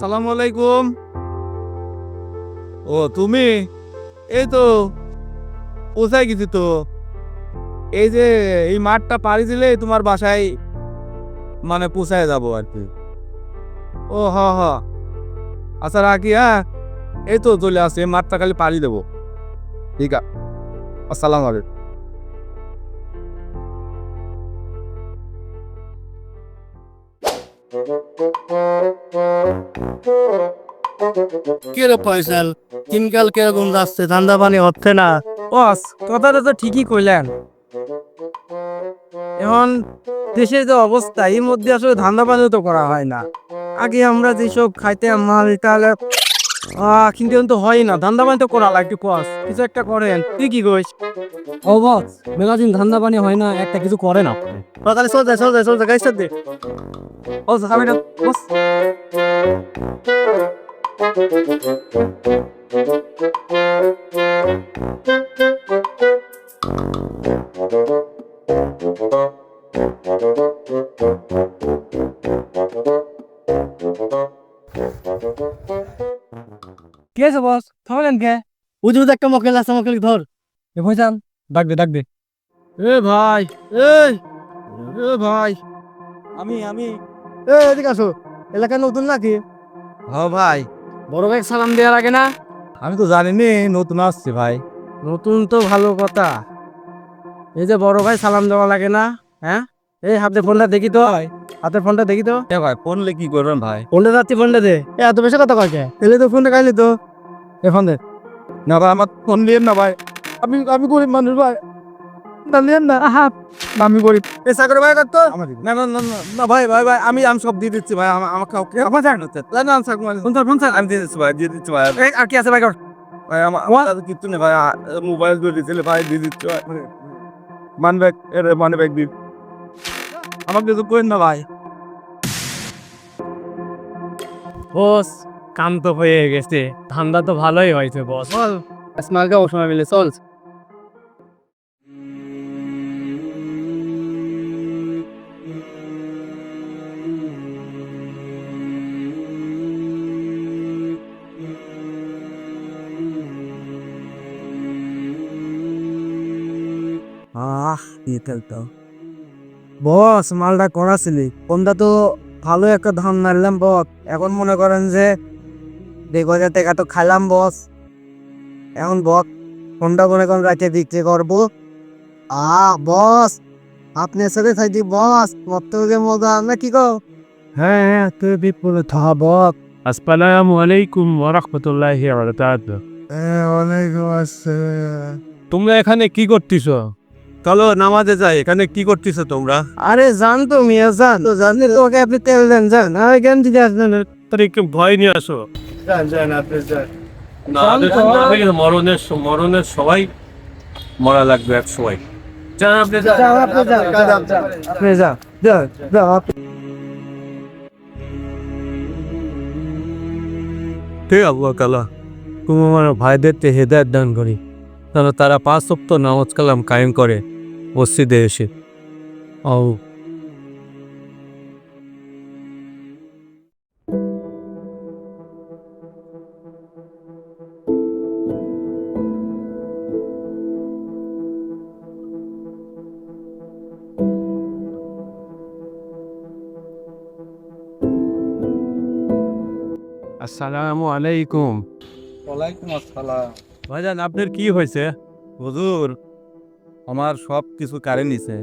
সালাম আলাইকুম। ও, তুমি? এই তো, কোথায় গেছি তো? এই যে, এই মাঠটা পাড়ি দিলে তোমার বাসায় মানে পোষায় যাব আর কি। ও, হ হ। আচ্ছা রাখি হ্যাঁ? এই তো চলে আসছে মাঠটা খালি পাড়ি দেবো। ঠিক আছে আসসালাম আলাইকুম। কিরে ফয়সাল? দিনকাল কীরকম যাচ্ছে? ধান্দা পানি হচ্ছে না। বস কথাটা তো ঠিকই কইলেন। এখন দেশের যে অবস্থা এর মধ্যে আসলে ধান্দা পানিও তো করা হয় না। আগে আমরা যেসব খাইতে মাল তাহলে কিন্তু এখন তো হয় না। ধান্দা পানি তো করা লাগে কস। কিছু একটা করেন। তুই কি কইস? ও বস মেগাজিন ধান্দা পানি হয় না একটা কিছু করে না তাহলে চল যায় চল যায় চল যায় গাইছ দে। ও না বস। কি আছে বস থামলেন কে? উজুদ একটা মকেল আছে মকেল ধর। এ ভাইজান ডাক দে ডাক দে। এ ভাই এ ভাই। আমি আমি। এ এদিকে আসো। এলাকায় নতুন নাকি? হ ভাই। বড় ভাই সালাম দেওয়ার আগে না? আমি তো জানি নি নতুন আসছি ভাই। নতুন তো ভালো কথা। এই যে বড় ভাই সালাম দেওয়া লাগে না হ্যাঁ? এই হাতে ফোনটা দেখি তো। হাতের ফোনটা দেখি তো। এ ভাই ফোনলে কি করবেন ভাই? ফোনটা যাচ্ছি ফোনটা দে। এ এত বেশি কথা কয় কে? এলে তো ফোনটা কাইলি তো। এ ফোন দে। না ভাই আমার ফোন নিয়েন না ভাই। আমি আমি গরিব মানুষ ভাই। না নিয়েন না আমি ভাই না না না না, না ভাই ভাই ভাই আমি আমি সব দিয়ে দিচ্ছি ভাই আমাকে ওকে আমার জান হচ্ছে। না না স্যার ফোন ফোন আমি দিয়ে দিচ্ছি ভাই দিয়ে দিচ্ছি ভাই। আর কি আছে ভাই কর। ভাই আমার কিচ্ছু নেই ভাই মোবাইল দিয়েছিলে ভাই দিয়ে দিচ্ছি ভাই। মান ব্যাগ এর মানে ব্যাগ দিন আমাকে কিছু করেন না ভাই। বস কাম তো হয়ে গেছে। ধান্দা তো ভালোই হয়েছে বস। চল। স্মাইলকে ও সময় মিলে চল। আহ তেল তো বস মালটা করাছিলি। কোনটা তো ভালো একটা ধান মারলাম বস। এখন মনে করেন যে দেড় হাজার টাকা তো খাইলাম বস। এখন বস কোনটা মনে করেন রাতে বিক্রি করব। আ বস আপনার সাথে থাকি বস। মত মজা না কি কো হ্যাঁ হ্যাঁ তুই বিপুল থা বস। আসসালামু আলাইকুম ওয়া রাহমাতুল্লাহি ওয়া বারাকাতুহু। ওয়ালাইকুম আসসালাম। তোমরা এখানে কি করতেছ? চলো নামাজে যাই এখানে কি করতেছো তোমরা? আরে জান তো মিয়া জান। তো জানি তোকে আপনি তেল দেন যান আর জ্ঞান দিতে আসবেন তার একটু ভয় নিয়ে আসো। যান যান আপনি যান মরণের মরণের সবাই মরা লাগবে এক সময়। যান আপনি যান। যাও আপনি যান যান, যান, যান যান আপনি হে আল্লাহ তালা তুমি আমার ভাইদেরকে হেদায়ত দান করি। যেন তারা পাঁচ সপ্তাহ নামাজ কালাম কায়েম করে। মসজিদে এসে ও আসসালামু আলাইকুম ওয়ালাইকুম আসসালাম ভাইজান আপনার কি হয়েছে? হুজুর আমার সব কিছু কারে নিছে।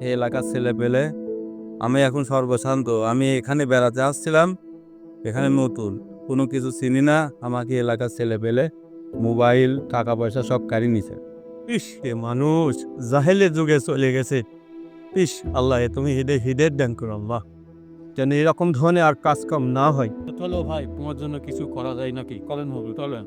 এই এলাকার ছেলে পেলে আমি এখন সর্বশান্ত। আমি এখানে বেড়াতে আসছিলাম এখানে নতুন। কোনো কিছু চিনি না আমাকে এলাকার ছেলে পেলে মোবাইল টাকা পয়সা সব কারি নিছে। ইস এ মানুষ জাহেলের যুগে চলে গেছে। ইস আল্লাহ এ তুমি হিদে হিদের দান করো আল্লাহ। যেন এরকম ধরনের আর কাজ কাম না হয়। চলো ভাই তোমার জন্য কিছু করা যায় নাকি? করেন হবে চলেন।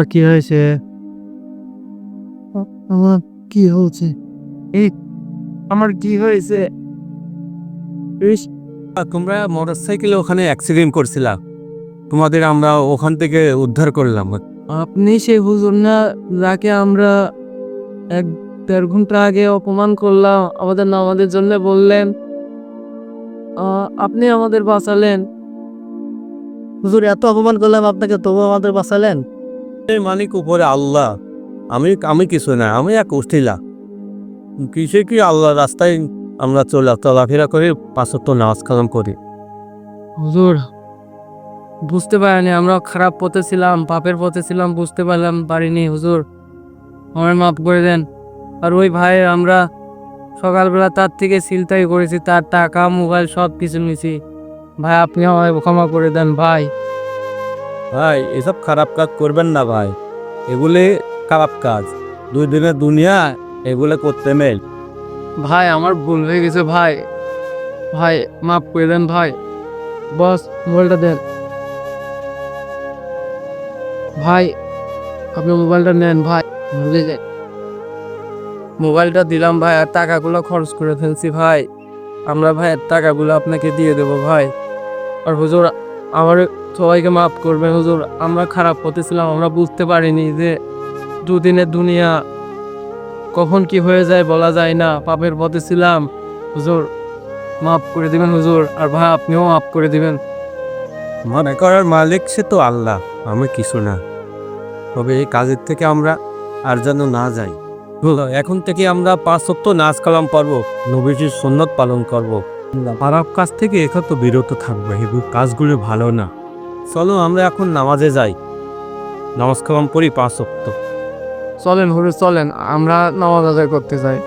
আমার কি হয়েছে? আমার কি হয়েছে? এই আমার কি হয়েছে? ইস, তোমরা মোটরসাইকেলে ওখানে অ্যাক্সিডেন্ট করছিলা। তোমাদের আমরা ওখান থেকে উদ্ধার করলাম। আপনি সেই হুজুর না যাকে আমরা এক দেড় ঘণ্টা আগে অপমান করলাম আমাদের নামাজের জন্য বললেন আহ, আপনি আমাদের বাঁচালেন। হুজুর এত অপমান করলাম আপনাকে তবু আমাদের বাঁচালেন? মালিক উপরে আল্লাহ। আমি আমি কিছু না, আমি এক উঠিলা কিসে কি আল্লাহ রাস্তায় আমরা চলা চলাফেরা করে পাঁচত্ব নামাজ কালাম করি? হুজুর, বুঝতে পারিনি, আমরা খারাপ পথে ছিলাম, পাপের পথে ছিলাম, বুঝতে পারলাম, পারিনি, হুজুর। আমার মাফ করে দেন। আর ওই ভাই, আমরা সকালবেলা তার থেকে চিন্তাই করেছি, তার টাকা, মোবাইল সব কিছু নিয়েছি। ভাই, আপনি আমায় ক্ষমা করে দেন, ভাই। ভাই, এসব খারাপ কাজ করবেন না ভাই। এগুলি খারাপ কাজ। দুই দিনের দুনিয়া, এগুলো করতে মেল। ভাই, আমার ভুল হয়ে গেছে ভাই। ভাই, মাফ করে দেন ভাই। বস, মোবাইলটা দেন। ভাই, আপনি মোবাইলটা নেন ভাই, ভুলে মোবাইলটা দিলাম ভাই, আর টাকাগুলো খরচ করে ফেলছি ভাই। আমরা ভাই টাকাগুলো আপনাকে দিয়ে দেবো ভাই। আর হুজুর, আমার সবাইকে মাফ করবেন, হুজুর। আমরা খারাপ পথে ছিলাম, আমরা বুঝতে পারিনি যে দুদিনের দুনিয়া কখন কি হয়ে যায় বলা যায় না। পাপের পথে ছিলাম, হুজুর। মাফ করে দিবেন, হুজুর। আর ভাই, আপনিও মাফ করে দিবেন। মনে করার মালিক সে তো আল্লাহ, আমি কিছু না। তবে এই কাজের থেকে আমরা আর যেন না যাই। এখন থেকে আমরা পাঁচ সপ্ত নাচ কালাম পারব নবীজির সন্ন্যত পালন করব। খারাপ কাজ থেকে এখান তো বিরত থাকবে এগুলো কাজগুলো ভালো না। চলো আমরা এখন নামাজে যাই। নামাজ পড়ি পাঁচ সপ্তাহ চলেন হুজুর, চলেন, আমরা নামাজ আদায় করতে চাই